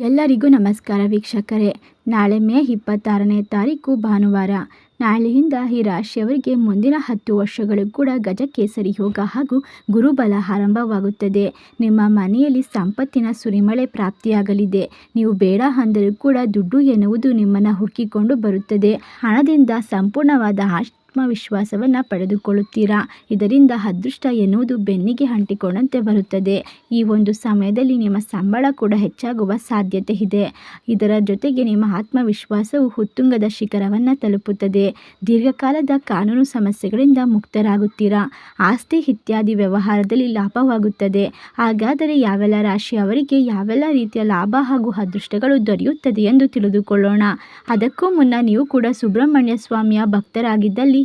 ಎಲ್ಲರಿಗೂ ನಮಸ್ಕಾರ ವೀಕ್ಷಕರೇ. ನಾಳೆ ಮೇ ಇಪ್ಪತ್ತಾರನೇ ತಾರೀಕು ಭಾನುವಾರ. ನಾಳೆಯಿಂದ ಈ ರಾಶಿಯವರಿಗೆ ಮುಂದಿನ ಹತ್ತು ವರ್ಷಗಳು ಕೂಡ ಗಜಕೇಸರಿ ಯೋಗ ಹಾಗೂ ಗುರುಬಲ ಆರಂಭವಾಗುತ್ತದೆ. ನಿಮ್ಮ ಮನೆಯಲ್ಲಿ ಸಂಪತ್ತಿನ ಸುರಿಮಳೆ ಪ್ರಾಪ್ತಿಯಾಗಲಿದೆ. ನೀವು ಬೇಡ ಅಂದರೂ ಕೂಡ ದುಡ್ಡು ಎನ್ನುವುದು ನಿಮ್ಮನ್ನು ಹುಕ್ಕಿಕೊಂಡು ಬರುತ್ತದೆ. ಹಣದಿಂದ ಸಂಪೂರ್ಣವಾದ ಆತ್ಮವಿಶ್ವಾಸವನ್ನು ಪಡೆದುಕೊಳ್ಳುತ್ತೀರಾ? ಇದರಿಂದ ಅದೃಷ್ಟ ಎನ್ನುವುದು ಬೆನ್ನಿಗೆ ಅಂಟಿಕೊಂಡಂತೆ ಬರುತ್ತದೆ. ಈ ಒಂದು ಸಮಯದಲ್ಲಿ ನಿಮ್ಮ ಸಂಬಳ ಕೂಡ ಹೆಚ್ಚಾಗುವ ಸಾಧ್ಯತೆ ಇದೆ. ಇದರ ಜೊತೆಗೆ ನಿಮ್ಮ ಆತ್ಮವಿಶ್ವಾಸವು ಉತ್ತುಂಗದ ಶಿಖರವನ್ನು ತಲುಪುತ್ತದೆ. ದೀರ್ಘಕಾಲದ ಕಾನೂನು ಸಮಸ್ಯೆಗಳಿಂದ ಮುಕ್ತರಾಗುತ್ತೀರಾ? ಆಸ್ತಿ ಇತ್ಯಾದಿ ವ್ಯವಹಾರದಲ್ಲಿ ಲಾಭವಾಗುತ್ತದೆ. ಹಾಗಾದರೆ ಯಾವೆಲ್ಲ ರಾಶಿಯವರಿಗೆ ಯಾವೆಲ್ಲ ರೀತಿಯ ಲಾಭ ಹಾಗೂ ಅದೃಷ್ಟಗಳು ದೊರೆಯುತ್ತದೆ ಎಂದು ತಿಳಿದುಕೊಳ್ಳೋಣ. ಅದಕ್ಕೂ ಮುನ್ನ ನೀವು ಕೂಡ ಸುಬ್ರಹ್ಮಣ್ಯ ಸ್ವಾಮಿಯ ಭಕ್ತರಾಗಿದ್ದಲ್ಲಿ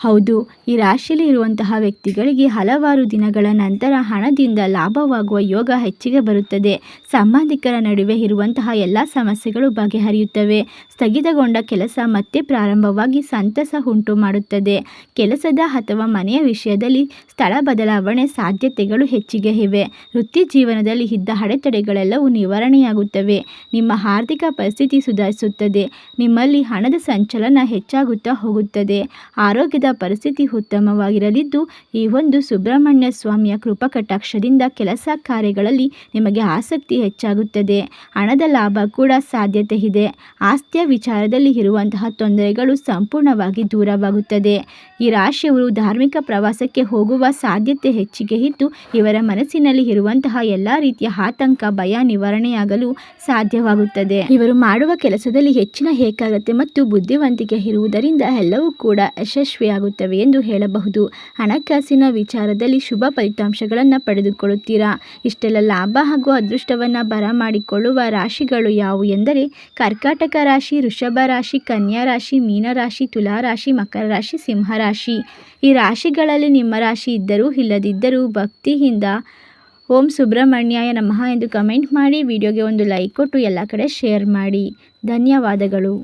ಹೌದು ಈ ರಾಶಿಯಲ್ಲಿ ಇರುವಂತಹ ವ್ಯಕ್ತಿಗಳಿಗೆ ಹಲವಾರು ದಿನಗಳ ನಂತರ ಹಣದಿಂದ ಲಾಭವಾಗುವ ಯೋಗ ಹೆಚ್ಚಿಗೆ ಬರುತ್ತದೆ. ಸಂಬಂಧಿಕರ ನಡುವೆ ಇರುವಂತಹ ಎಲ್ಲ ಸಮಸ್ಯೆಗಳು ಬಗೆಹರಿಯುತ್ತವೆ. ಸ್ಥಗಿತಗೊಂಡ ಕೆಲಸ ಮತ್ತೆ ಪ್ರಾರಂಭವಾಗಿ ಸಂತಸ ಉಂಟು ಮಾಡುತ್ತದೆ. ಕೆಲಸದ ಅಥವಾ ಮನೆಯ ವಿಷಯದಲ್ಲಿ ಸ್ಥಳ ಬದಲಾವಣೆ ಸಾಧ್ಯತೆಗಳು ಹೆಚ್ಚಿಗೆ ಇವೆ. ವೃತ್ತಿ ಜೀವನದಲ್ಲಿ ಇದ್ದ ಅಡೆತಡೆಗಳೆಲ್ಲವೂ ನಿವಾರಣೆಯಾಗುತ್ತವೆ. ನಿಮ್ಮ ಆರ್ಥಿಕ ಪರಿಸ್ಥಿತಿ ಸುಧಾರಿಸುತ್ತದೆ. ನಿಮ್ಮಲ್ಲಿ ಹಣದ ಸಂಚಲನ ಹೆಚ್ಚಾಗುತ್ತಾ ಹೋಗುತ್ತದೆ. ಆರೋಗ್ಯದ ಪರಿಸ್ಥಿತಿ ಉತ್ತಮವಾಗಿರಲಿದ್ದು ಈ ಒಂದು ಸುಬ್ರಹ್ಮಣ್ಯ ಸ್ವಾಮಿಯ ಕೃಪಕಟಾಕ್ಷದಿಂದ ಕೆಲಸ ಕಾರ್ಯಗಳಲ್ಲಿ ನಿಮಗೆ ಆಸಕ್ತಿ ಹೆಚ್ಚಾಗುತ್ತದೆ. ಹಣದ ಲಾಭ ಕೂಡ ಸಾಧ್ಯತೆ ಇದೆ ಆಸ್ತಿಯ ವಿಚಾರದಲ್ಲಿ ಇರುವಂತಹ ತೊಂದರೆಗಳು ಸಂಪೂರ್ಣವಾಗಿ ದೂರವಾಗುತ್ತದೆ. ಈ ರಾಶಿಯವರು ಧಾರ್ಮಿಕ ಪ್ರವಾಸಕ್ಕೆ ಹೋಗುವ ಸಾಧ್ಯತೆ ಹೆಚ್ಚಿಗೆ ಇದ್ದು, ಇವರ ಮನಸ್ಸಿನಲ್ಲಿ ಇರುವಂತಹ ಎಲ್ಲ ರೀತಿಯ ಆತಂಕ, ಭಯ ನಿವಾರಣೆಯಾಗಲು ಸಾಧ್ಯವಾಗುತ್ತದೆ. ಇವರು ಮಾಡುವ ಕೆಲಸದಲ್ಲಿ ಹೆಚ್ಚಿನ ಏಕಾಗ್ರತೆ ಮತ್ತು ಬುದ್ಧಿವಂತಿಕೆ ಇರುವುದರಿಂದ ಎಲ್ಲವೂ ಕೂಡ ಯಶಸ್ವಿಯಾಗುತ್ತವೆ ಎಂದು ಹೇಳಬಹುದು. ಹಣಕಾಸಿನ ವಿಚಾರದಲ್ಲಿ ಶುಭ ಫಲಿತಾಂಶಗಳನ್ನು ಪಡೆದುಕೊಳ್ಳುತ್ತೀರಾ? ಇಷ್ಟೆಲ್ಲ ಲಾಭ ಹಾಗೂ ಅದೃಷ್ಟವನ್ನು ಬರಮಾಡಿಕೊಳ್ಳುವ ರಾಶಿಗಳು ಯಾವುವು ಎಂದರೆ ಕರ್ಕಾಟಕ ರಾಶಿ, ವೃಷಭ ರಾಶಿ, ಕನ್ಯಾ ರಾಶಿ ಮೀನರಾಶಿ ತುಲಾರಾಶಿ ಮಕರ ರಾಶಿ ಸಿಂಹರಾಶಿ ಈ ರಾಶಿಗಳಲ್ಲಿ ನಿಮ್ಮ ರಾಶಿ ಇದ್ದರೂ ಇಲ್ಲದಿದ್ದರೂ ಭಕ್ತಿಯಿಂದ ಓಂ ಸುಬ್ರಹ್ಮಣ್ಯಾಯ ನಮಃ ಎಂದು ಕಮೆಂಟ್ ಮಾಡಿ, ವಿಡಿಯೋಗೆ ಒಂದು ಲೈಕ್ ಕೊಟ್ಟು ಎಲ್ಲ ಕಡೆ ಶೇರ್ ಮಾಡಿ. ಧನ್ಯವಾದಗಳು.